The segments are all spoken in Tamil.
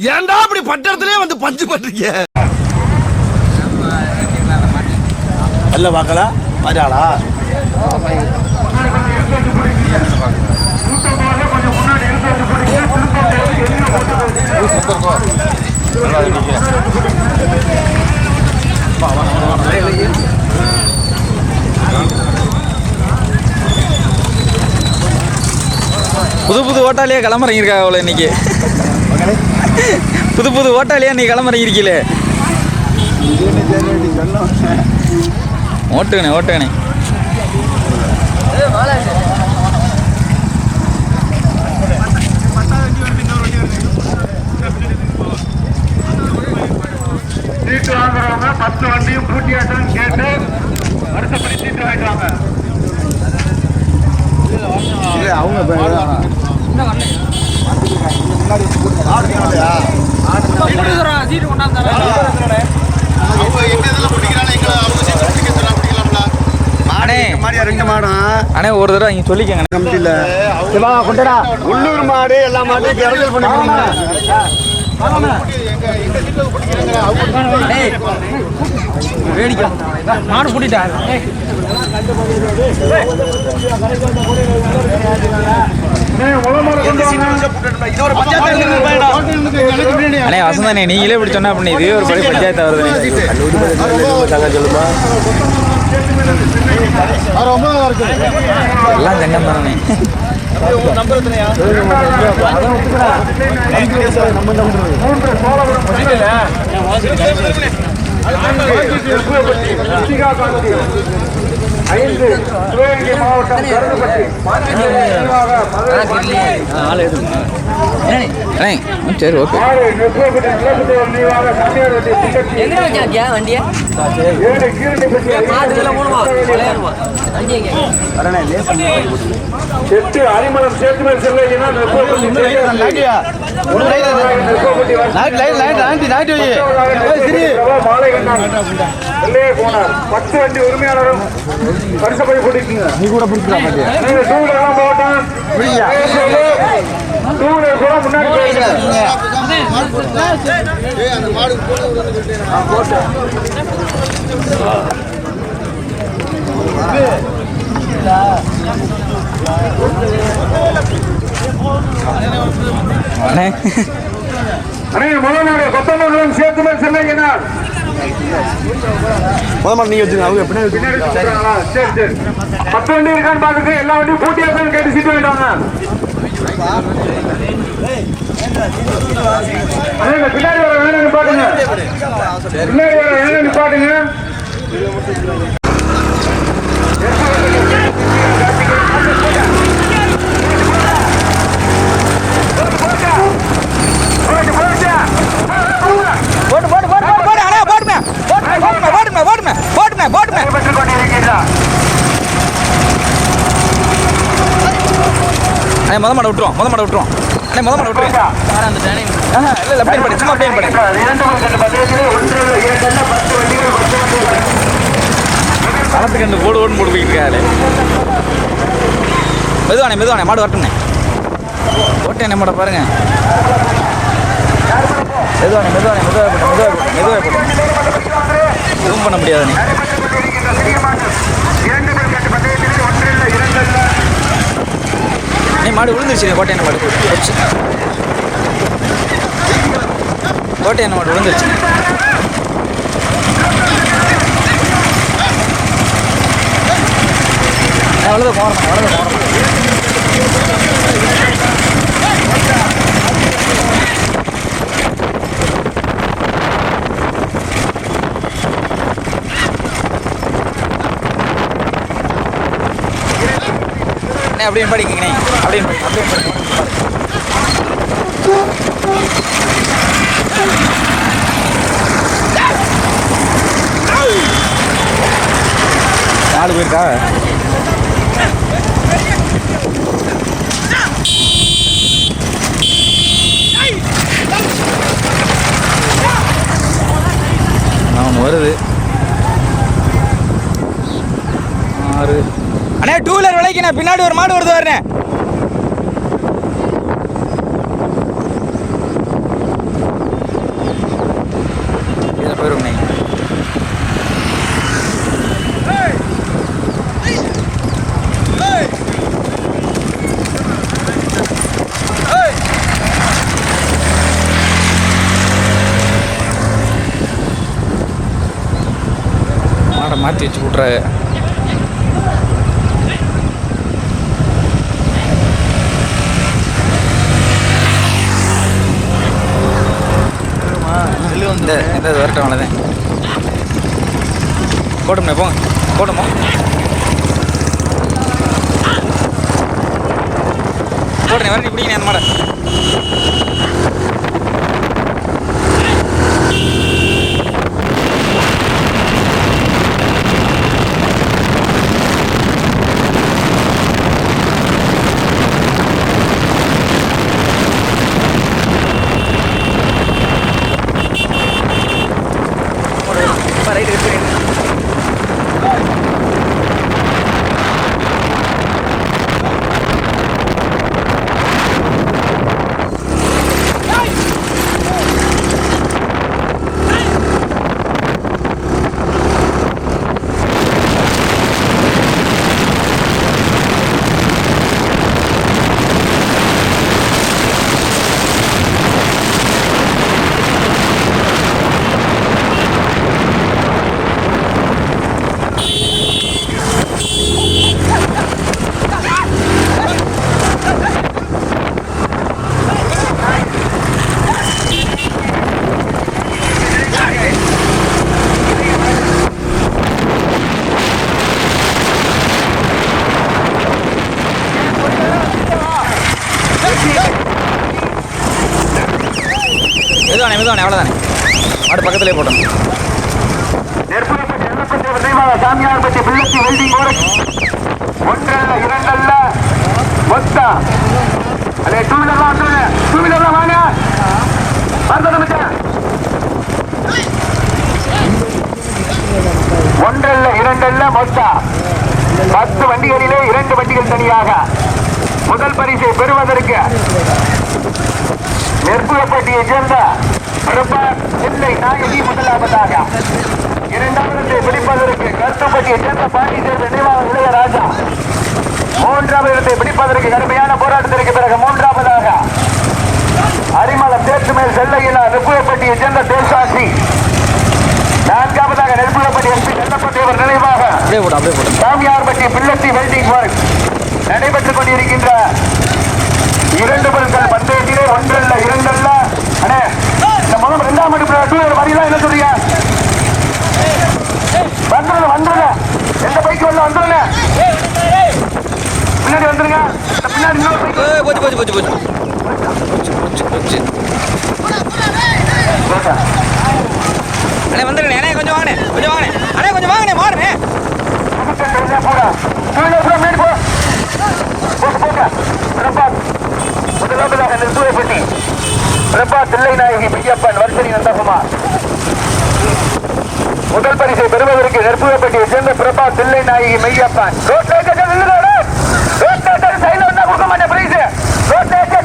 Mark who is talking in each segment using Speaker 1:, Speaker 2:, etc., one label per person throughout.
Speaker 1: ஏன்டா அப்படி பட்டத்திலே வந்து பஞ்சு பண்றீங்க?
Speaker 2: அல்ல பார்க்கலாம் மரியாளா
Speaker 3: புது புது ஓட்டாலேயே கிளம்புறீங்க அவ்வளோ இன்னைக்கு? புது புது ஓட்டாளியா நீ கிளம்புறீங்களே ஓட்டுங்கண்ணே ஓட்டுங்கண்ணே.
Speaker 4: சீட்டு வாங்குறவங்க பத்து வண்டியும் பூட்டியாட்டம் கேட்டு வருஷப்படி சீட்டு வாங்கிட்டு வாங்க.
Speaker 2: மாடம்
Speaker 3: அண்ணே ஒரு தடவை இங்கே சொல்லிக்கங்க.
Speaker 2: கமிட்டியில் உள்ளூர் மாடு எல்லா மாட்டையும் கிரண்டல் பண்ணி
Speaker 3: வேடிக்கை. மாடு கூட்டிட்டாரு அண்ணே வசந்தானே நீங்களே இப்படி சொன்னா அப்படி இதுவே ஒரு பழைய பஞ்சாயத்து வருது எல்லாம் சங்கம் தானே
Speaker 4: ஐந்து சிவகங்கை மாவட்டம்
Speaker 3: அண்ணே சரி ஓகே.
Speaker 4: ஆறு நெசவுப்பட்டி நிலப்பட்டி நிர்வாக கன்னியாகுமரி திட்டத்தி ஏழு கீரணிப்பட்டி எட்டு அரிமளம் சேத்துமேல் செல்லையினா நெசவுப்பட்டி நெசவுப்பட்டி மாலை கண்ணான் வெள்ளையே போனார். பத்து வண்டி உரிமையாளரும் பரிசப்படி போட்டுக்குங்க நீ கூட பிடிக்கலாம் நீங்க டூ வீலர் போட்டோம் டூ வீலர் கூட முன்னாடி போயிருங்க
Speaker 3: அண்ணே.
Speaker 4: அண்ணே முதல் நாடு கொத்தமங்கலம் சேத்துமேல் செல்லையினார்
Speaker 2: முதல் மாடம் நீங்க வச்சுங்க அவங்க எப்படி
Speaker 4: பின்னாடி சொல்றாங்களா? சரி சரி. பத்து வண்டி இருக்கான்னு பாத்துட்டு எல்லா வண்டியும் பூட்டியா தான் கேட்டு சீட்டு வாங்கிட்டாங்க பின்னாடி வர வேணும் நிப்பாட்டுங்க பின்னாடி வர வேணும் நிப்பாட்டுங்க
Speaker 3: போட்டு போட்டு போட்டு போட்டு போட்டு அண்ணே போட்டுமே போட்டுமே போட்டுமே போட்டுமே போட்டுமே போட்டுமே போட்டுமே
Speaker 4: பெற்றுக் கொண்டிருக்கிறீர்களா
Speaker 3: அண்ணே முத மாட விட்டுருவோம் முத மாட விட்டுருவோம். அண்ணே முத மாட விட்டுருவோம் ஆஹா இல்ல இல்ல அப்படியே படி சும்மா அப்படியே படி களத்துக்கு ரெண்டு போடு ஓடு போட்டு போயிட்டு மெதுவானே மெதுவானே மாடு வரட்டும்ண்ணே. ஓட்டே என்ன மாட பாருங்க. மெதுவானே மெதுவானே மெதுவாக போட்டு மெதுவாக போட்டு மெதுவாக எதுவும் பண்ண முடியாதுண்ணே
Speaker 4: இரண்டு மக்கள் பத்திரத்தில் ஒன்று இல்லை இரண்டு இல்லை
Speaker 3: நீ மாடு விழுந்துருச்சு கோட்டை என்ன மாடு. போச்சு. கோட்டை என்ன மாடு விழுந்துருச்சு. அவ்வளோதான் போகிறோம் அவ்வளோதான் போகிறோம் படிக்கணே அப்படின்னு படிக்கணே அப்படின்னு அப்படின்னு நாலு பேருக்கா டூ பின்னாடி ஒரு மாடு வருது வரேன் இதில் போயிடும் மாடை மாற்றி வச்சு விட்றாரு இந்த இந்த வரட்டும் அவ்வளோதான் போட்டோம்ண்ணே போங்க போட்டோமா போடுறேன் வரேன் பிடிங்க அந்த மாடை. மெதுவானே மெதுவானே அவ்வளோதானே மாடு பக்கத்துலேயே போட்டோம்.
Speaker 5: சாமியார்பட்டி வெல்டிங் ஒன்றல்ல இரண்டல்ல. மொத்தம் அதே டூ வீலர்லாம் வந்துருங்க டூ வீலர்லாம் வாங்க. மச்சான். ஒன்றல்ல இரண்டல்ல மொத்தம் பத்து வண்டிகளிலே இரண்டு வண்டிகள் தனியாக. முதல் பரிசை பெறுவதற்கு நெற்புலப்பட்டியை சேர்ந்த பிரபாத் இல்லை நாயகி முதலாவதாக. இரண்டாவது பிடிப்பதற்கு கருத்துப்பட்டியை சேர்ந்த பாண்டி சேர்ந்த நினைவாக இளையராஜா மூன்றாவது இடத்தை பிடிப்பதற்கு கடுமையான போராட்டத்திற்கு பிறகு மூன்றாவதாக அரிமளம் தேர்த்து மேல் செல்லையிலா நெற்புலப்பட்டியை சேர்ந்த தேசாசி நான்காவதாக நெற்புலப்பட்டி எம்பி செல்லப்பட்டியவர் நினைவாக
Speaker 3: அப்படியே போட்டோம் அப்படியே போட்டோம்
Speaker 5: சாமியார்பட்டி பிள்ளத்தி வெல்டிங் ஒர்க் நடைபெற்றுக் கொண்டிருக்கின்ற இரண்டு பொருட்கள் பந்தயத்திலே ஒன்றல்ல இரண்டல்ல அண்ணே இந்த முதல் ரெண்டாம் மணி டூ வரீங்களா என்ன சொல்றீங்க வந்துருங்க வந்துருங்க எந்த பைக் வரல வந்துருங்க பின்னாடி வந்துருங்க இந்த பின்னாடி இன்னொரு பைக்
Speaker 3: ஏய், போச்சு போச்சு போச்சு போச்சு போச்சு போச்சு அண்ணே வந்துடுண்ணே அண்ணே கொஞ்சம் வாங்கண்ணே கொஞ்சம் வாங்கண்ணே அண்ணே கொஞ்சம் வாங்கண்ணே மாறுண்ணே
Speaker 5: போடா டூ வீலர் மேடு போ போட்டு போங்க பிரபாத் முதலாவதாக நிறுத்துவப்பட்டி பிரபாத் தில்லை நாயகி மையப்பன் வர்ஷனி நந்தகுமார் முதல் பரிசை பெறுவதற்கு நெற்புவப்பட்டியை சேர்ந்த பிரபா தில்லை நாயகி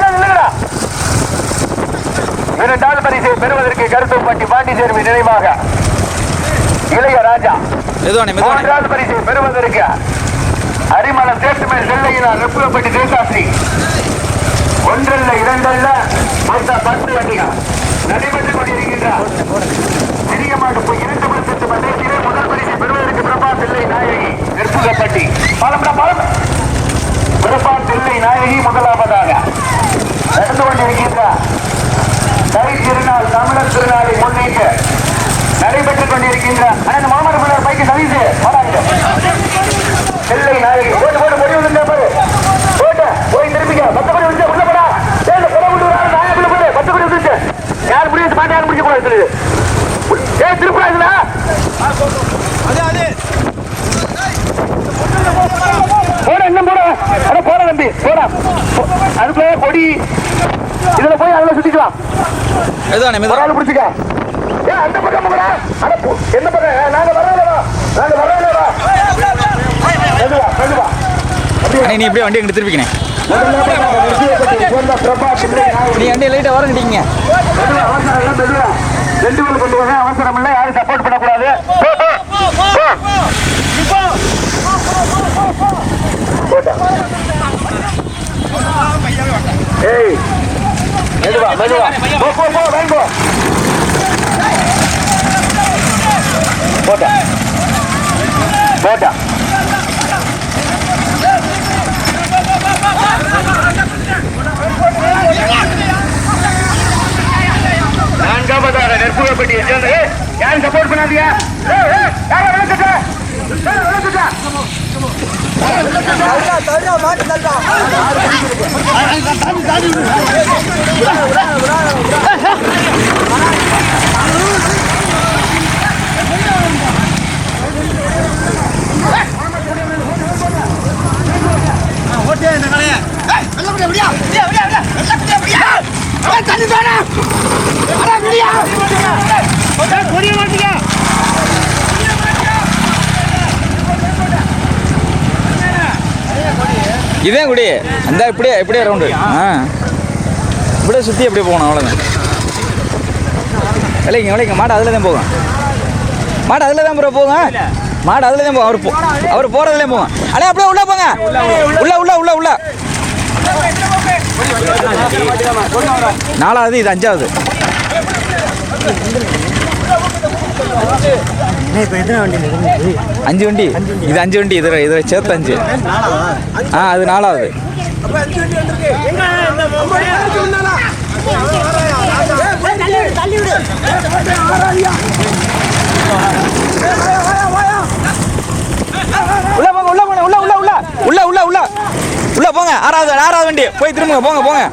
Speaker 5: நில்லுங்கடா இரண்டாவது பரிசை பெறுவதற்கு கருத்துப்பட்டி பாண்டி சேர்வி நினைவாக இளைய ராஜா. மூன்றாவது பரிசை பெறுவதற்கு அரிமளம் தேட்டுமேல் செல்லையினால் நெப்புவப்பட்டி தேசாஸ்ரீ. ஒன்றல்ல இரண்டல்ல. மொத்த பத்து வண்டிகள் நடைபெற்றுக் கொண்டிருக்கின்றார் சிறிய மாட்டு போய் இரண்டு பரிசு பந்தயத்திலே முதல் பரிசு பெறுவதற்கு பிரபா தில்லை நாயகி நெற்புகப்பட்டி பாலம்டா பாலம். பிரபா தில்லை நாயகி முதலாவதாக. நடந்து கொண்டிருக்கின்றார் தை திருநாள் தமிழர் திருநாளை முன்னிட்டு நடைபெற்றுக் கொண்டிருக்கின்ற. அண்ணன் முகமது பைக்கு சதீஷ் வராங்க ஏ திருப்பூரா இதுல அதே அதே. போட என்ன போட. அட போட தம்பி போட. கொடி. இதுல போய் அதுல சுத்திக்கலாம். ஒரு ஆள் பிடிச்சிக்க. ஏ அந்த பக்கம் போகல அட என்ன பக்கம்? நாங்க
Speaker 3: நீ இப்படியே வண்டி எங்கிட்ட
Speaker 5: திருப்பிக்கினேன்
Speaker 3: நீ என்ன லைட்டா வரங்கிட்டீங்க
Speaker 5: ரெண்டு கொண்டு வாங்க அவசரம் இல்லை யாரும் சப்போர்ட் பண்ணக்கூடாது ஏய் மெதுவா போட்டா. போட்டா. நான்காவதாக நெற்புகப்பட்டி சேர்ந்து யாரும் சப்போர்ட் பண்ணாதீங்க? மாட்டு
Speaker 3: இதே குடி. அந்த இப்படியே இப்படியே ரவுண்டு ஆ. இப்படியே சுற்றி அப்படியே போகணும் அவ்வளோதான் விளைங்க விளைங்க மாடு அதில் தான் போகும். மாடு அதில் தான் ப்ரோ போகும் மாடு அதில் தான் போகும் அவர் போ அவர் போகிறதுலேயும் போகும் அண்ணே அப்படியே உள்ளே போங்க. உள்ள உள்ள உள்ள உள்ள. நாலாவது இது அஞ்சாவது. அஞ்சு வண்டி. இது அஞ்சு வண்டி இதில் இதில் சேர்த்து அஞ்சு. ஆ அது நாலாவது. உள்ள போங்க உள்ள போங்க உள்ள உள்ள உள்ள உள்ள. உள்ள போங்க. ஆறாவது ஆறாவது வண்டி. போய் திரும்புங்க. போங்க போங்க.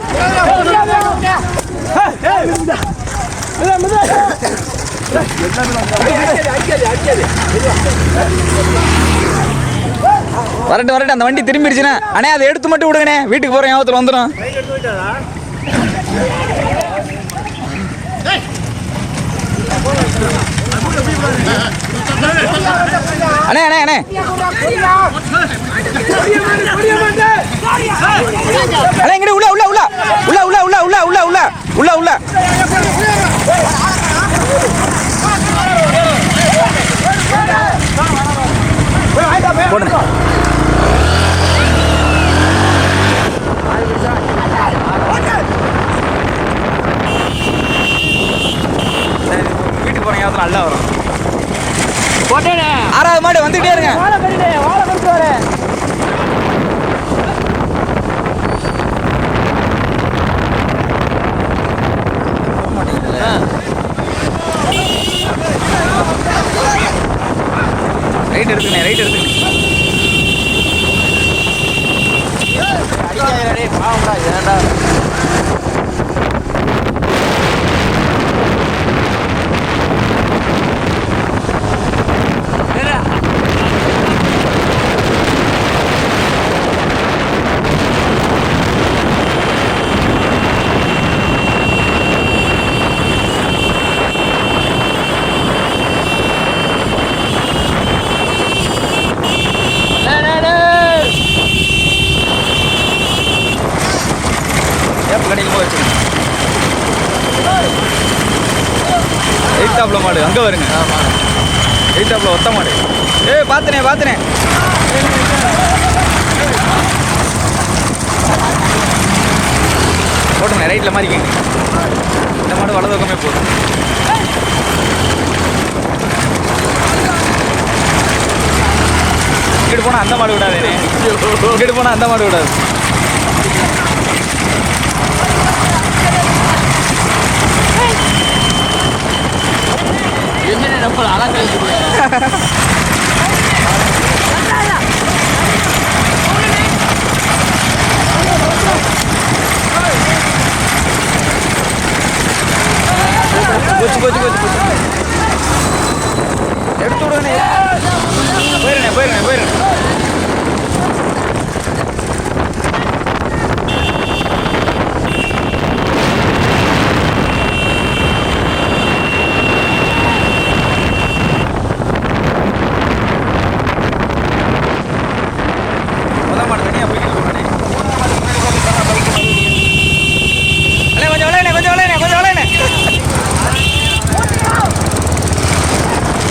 Speaker 3: வரட்டு வரட்டு அந்த வண்டி திரும்பிடுச்சுண்ணே அண்ணே அதை எடுத்து மட்டும் விடுங்கண்ணே. வீட்டுக்கு போகிறேன் ஞாபகத்தில் வந்துடும். அண்ணே அண்ணே அண்ணே. அண்ணே இங்கிட்டு உள்ள உள்ள உள்ள. உள்ள உள்ள உள்ள உள்ள உள்ள உள்ள. உள்ள உள்ள. போடுங்க வீட்டுக்கு போற ஞாபகத்தில் நல்லா வரும் ஆறாவது மாடு வந்துகிட்டே இருங்க. எடுத்துக்கண்ணே ரைட் எடுத்துக்கண்ணே அடிக்காதே பாவம்டா ஏன்டா? எயித்தாப்புல ஒத்த மாடு. ஏய் பார்த்துனே பார்த்துனே போட்டுங்க ரைட்டில் மாறிக்கங்க இந்த மாடு வலது பக்கமே போதும். இங்கிட்டு போனால் அந்த மாடு விடாதே இங்கிட்டு போனால் அந்த மாடு விடாது. போச்சு போச்சு போச்சு போச்சு. எடுத்து போயிருண்ணே போயிருண்ணே போயிருண்ணே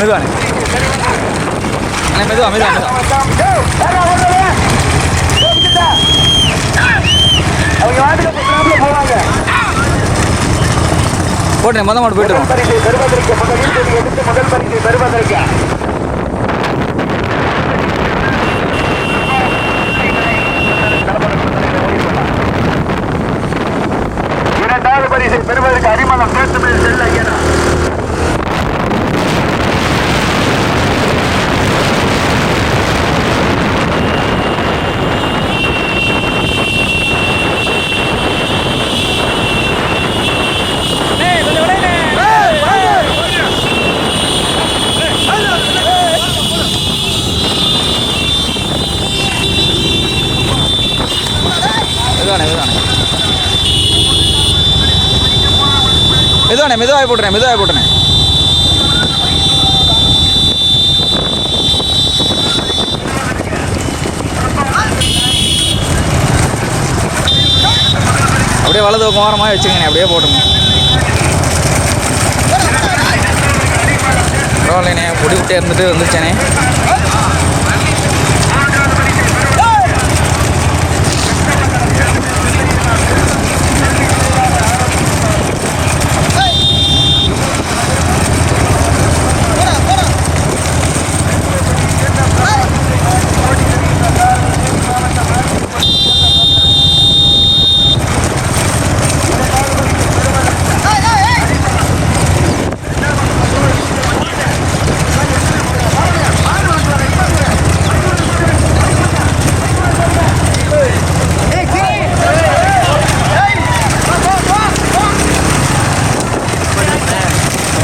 Speaker 3: அண்ணே மெதுவா மெதுவா மெதுவா
Speaker 5: அவங்க வாட்டுக்கு பக்கத்துல போவாங்க
Speaker 3: போட்டு மொதல் மாட்டு போயிட்டு
Speaker 5: முதல் பரிசை பெறுவதற்கு இரண்டாவது பரிசை பெறுவதற்கு அரிமளம் பேசுமில் செல்ல ஐயனா
Speaker 3: மெதுவானே மெதுவானே மெதுவானே மெதுவாக போட்டுறேன் மெதுவாக போட்டுறேன். அப்படியே வலது பக்கம் வச்சுக்கங்க அப்படியே போட்டுங்க பரவாயில்லண்ணே பொடி விட்டே இருந்துட்டு வந்துச்சேனே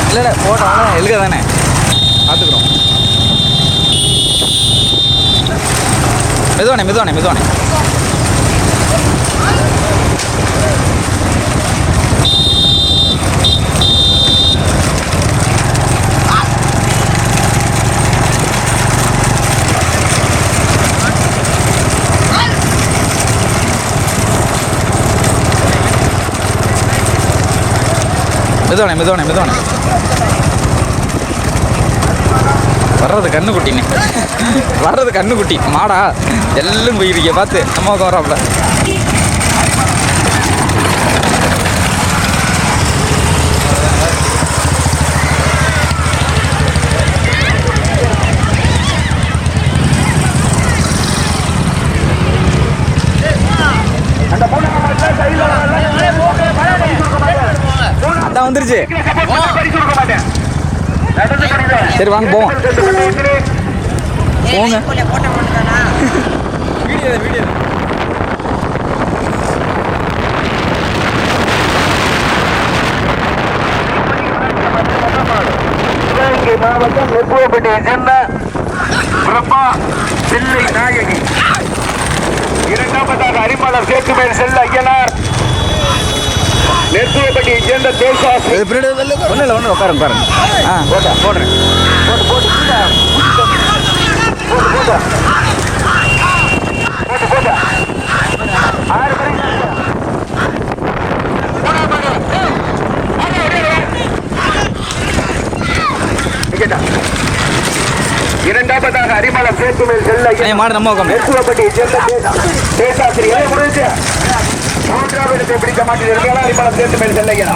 Speaker 3: இல்லை இல்லை போட்டோம் எழுக தானே பார்த்துக்குறோம் மெதுவானே மெதுவானே மெதுவானே. மெதுவானே மெதுவானே மெதுவானே. வர்றது கண்ணுக்குட்டினே வர்றது கண்ணுக்குட்டி. மாடா. எல்லாம் போயிருக்கீங்க பார்த்து நம்ம வராப்ல அதான் வந்துருச்சு சரி வாங்க போவோம் போங்க வீடியோ வீடியோ.
Speaker 5: சிவகங்கை மாவட்டம் நெப்புவப்பட்டியை சேர்ந்த பிரபா தில்லை நாயகி. இரண்டாவதாக அரிமளம் சேத்துமேல் செல்ல ஐயனார். நெப்புவப்பட்டியை சேர்ந்த தேசாசி.
Speaker 3: ஒன்றும் இல்லை ஒன்றும் உட்காருங்க உட்காருங்க ஆ. போட்டா போடுறேன்
Speaker 5: போட்டு. போட்டு போட்டு போட்டு போட்டு ஆறு மணிக்கு இரண்டாவதாக அரிமளம் சேத்துமேல் செல்ல
Speaker 3: மாடு நம்ம
Speaker 5: தேசாசிரி எதை முடிஞ்சு. மூன்றாவது இடத்தை பிடிக்க மாட்டேன் அரிமளம் சேத்துமேல் செல்லையா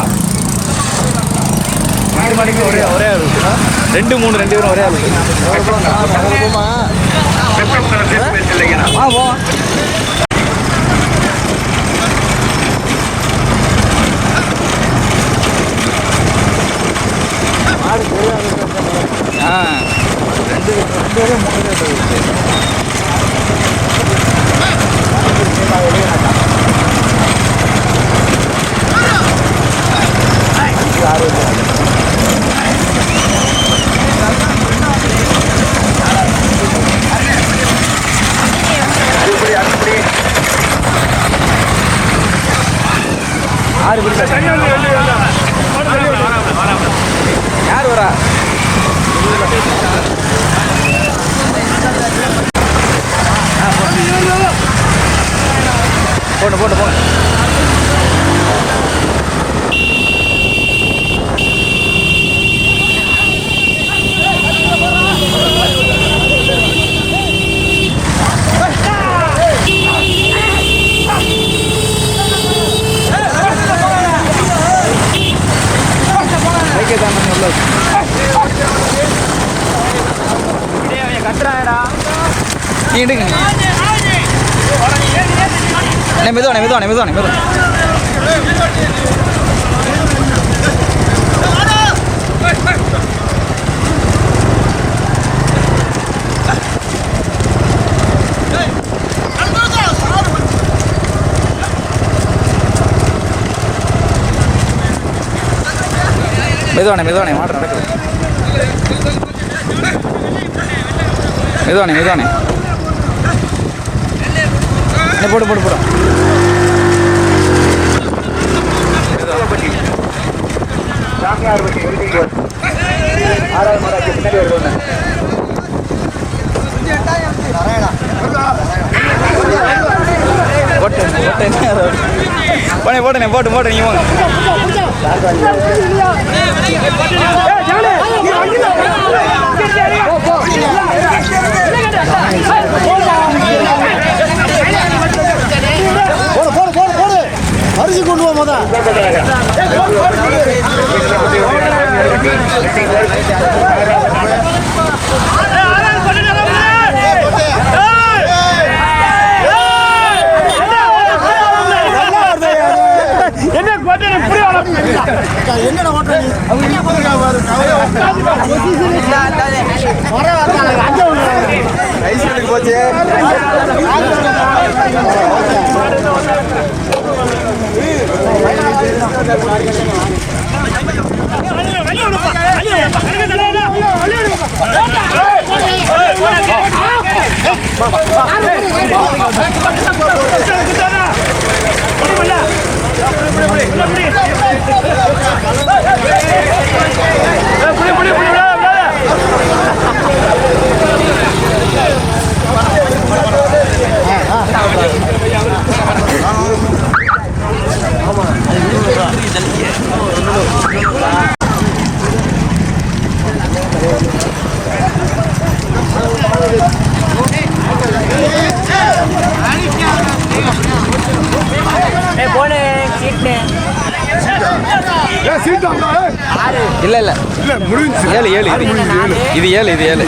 Speaker 5: ஆறு மணிக்கு ஒரே
Speaker 3: ஒரே ஆள் ரெண்டு மூணு ரெண்டு பேரும் ஒரே ஆள்
Speaker 5: செல்லையா
Speaker 3: ஆ. போ ஆ ரெண்டு ரெண்டு பேரும் மூணு பேரும் ஆறு பேர் யார் வரா போட்டு போட்டு போங்க எடுங்க. மெதுவானே மெதுவானே மெதுவானே மெதுவானே மெதுவானே மெதுவானே மாடு நடக்குது. மெதுவானே மெதுவானே போடு போடு போடு
Speaker 5: சாமியார்பட்டி இறுதி ஆறாவது மாடாக்கு பின்னாடி
Speaker 3: போட்டு போட்டு போட்டு போட்டு போங்க
Speaker 1: போடு போடு போடு போடு அரிசி கொண்டு வா முத என்னடா ஓட்டுற நீ அவங்க இங்க போறா பாரு வர வர அங்க
Speaker 4: ஐஸ்வர்க்கு போச்சு
Speaker 3: இல்ல இல்ல ஏழு ஏழு இது இது ஏழு இது ஏழு